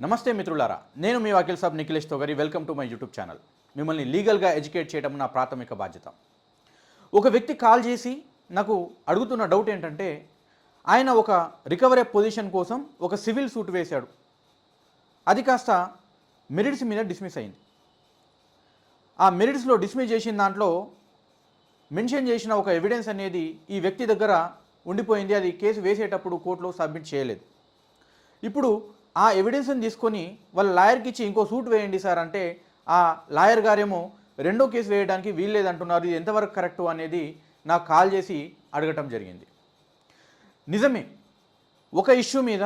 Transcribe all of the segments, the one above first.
నమస్తే మిత్రులారా నేను మీ Vakeel Saab Nikhilesh Togari. Welcome to my YouTube channel మిమ్మల్ని లీగల్గా ఎడ్యుకేట్ చేయడం నా ప్రాథమిక బాధ్యత. ఒక వ్యక్తి కాల్ చేసి నాకు అడుగుతున్న డౌట్ ఏంటంటే ఆయన ఒక రికవరీ పొజిషన్ కోసం ఒక సివిల్ సూట్ వేశాడు. అది కాస్త మెరిట్స్ మీద డిస్మిస్ అయింది. ఆ మెరిట్స్లో డిస్మిస్ చేసిన దాంట్లో మెన్షన్ చేసిన ఒక ఎవిడెన్స్ అనేది ఈ వ్యక్తి దగ్గర ఉండిపోయింది. అది కేసు వేసేటప్పుడు కోర్టులో సబ్మిట్ చేయలేదు. ఇప్పుడు ఆ ఎవిడెన్స్ని తీసుకొని వాళ్ళ లాయర్కి ఇచ్చి ఇంకో సూట్ వేయండి సార్ అంటే ఆ లాయర్ గారేమో రెండో కేసు వేయడానికి వీల్లేదంటున్నారు ఇది ఎంతవరకు కరెక్టు అనేది నాకు కాల్ చేసి అడగటం జరిగింది. నిజమే ఒక ఇష్యూ మీద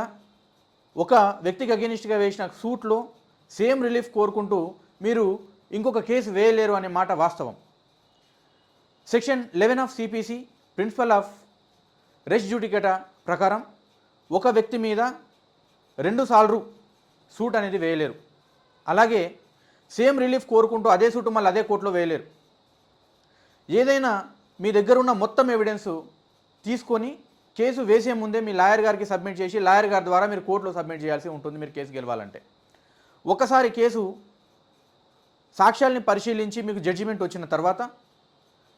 ఒక వ్యక్తికి అగేనిస్ట్గా వేసిన సూట్లో సేమ్ రిలీఫ్ కోరుకుంటూ మీరు ఇంకొక కేసు వేయలేరు అనే మాట వాస్తవం. Section eleven of CPC principle of res judicata ప్రకారం ఒక వ్యక్తి మీద రెండు సార్లు సూట్ అనేది వేయలేరు. అలాగే సేమ్ రిలీఫ్ కోరుకుంటూ అదే సూట్ మళ్ళీ అదే కోర్టులో వేయలేరు. ఏదైనా మీ దగ్గర ఉన్న మొత్తం ఎవిడెన్స్ తీసుకొని కేసు వేసే ముందే మీ లాయర్ గారికి సబ్మిట్ చేసి లాయర్ గారి ద్వారా మీరు కోర్టులో సబ్మిట్ చేయాల్సి ఉంటుంది మీరు కేసు గెలవాలంటే. ఒకసారి కేసు సాక్ష్యాల్ని పరిశీలించి మీకు జడ్జిమెంట్ వచ్చిన తర్వాత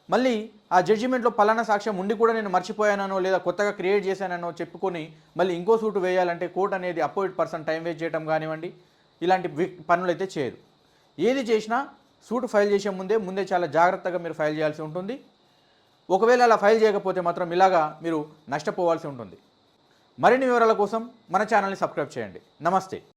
మళ్ళీ ఆ జడ్జిమెంట్లో పలానా సాక్ష్యం ఉండి కూడా నేను మర్చిపోయానో లేదా కొత్తగా క్రియేట్ చేశానో చెప్పుకొని మళ్ళీ ఇంకో సూటు వేయాలంటే కోర్టు అనేది అపోజిట్ పర్సన్ టైం వేస్ట్ చేయడం కానివ్వండి. ఇలాంటి పనులు అయితే చేయదు ఏది చేసినా సూటు ఫైల్ చేసే ముందే ముందే చాలా జాగ్రత్తగా మీరు ఫైల్ చేయాల్సి ఉంటుంది. ఒకవేళ అలా ఫైల్ చేయకపోతే మాత్రం ఇలాగా మీరు నష్టపోవాల్సి ఉంటుంది. మరిన్ని వివరాల కోసం మన ఛానల్ని సబ్స్క్రైబ్ చేయండి. నమస్తే.